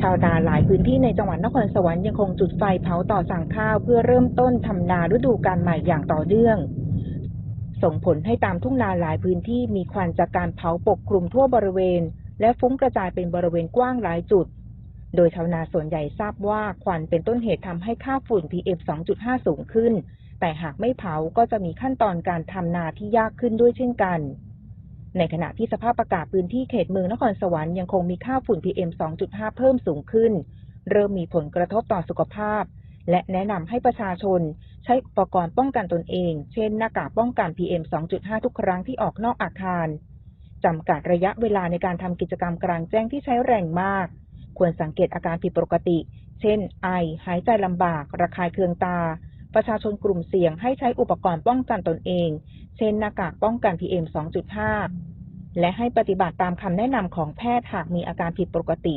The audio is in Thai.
ชาวนาหลายพื้นที่ในจังหวัดนครสวรรค์ยังคงจุดไฟเผาต่อสั่งข้าวเพื่อเริ่มต้นทำนาฤดูกาลใหม่อย่างต่อเนื่อง ส่งผลให้ตามทุ่งนาหลายพื้นที่มีควันจากการเผาปกคลุมทั่วบริเวณ และฟุ้งกระจายเป็นบริเวณกว้างหลายจุด โดยชาวนาส่วนใหญ่ทราบว่าควันเป็นต้นเหตุทำให้ค่าฝุ่น PM 2.5 สูงขึ้น แต่หากไม่เผาก็จะมีขั้นตอนการทำนาที่ยากขึ้นด้วยเช่นกัน ในขณะที่สภาพอากาศพื้นที่เขตเมืองนครสวรรค์ยังคงมีค่าฝุ่น PM 2.5 เพิ่มสูงขึ้น เริ่มมีผลกระทบต่อสุขภาพ และแนะนำให้ประชาชน ใช้อุปกรณ์ป้องกันตนเอง เช่นหน้ากากป้องกัน PM 2.5 ทุกครั้งที่ออกนอกอาคารจำกัดระยะเวลาในการทำกิจกรรมกลางแจ้งที่ใช้แรงมาก ควรสังเกตอาการผิดปกติ เช่น ไอ หายใจลำบาก ระคายเคืองตา ประชาชนกลุ่มเสี่ยงให้ใช้อุปกรณ์ป้องกันตนเอง เช่นหน้ากากป้องกัน PM 2.5 และให้ปฏิบัติตามคำแนะนำของแพทย์หากมีอาการผิดปกติ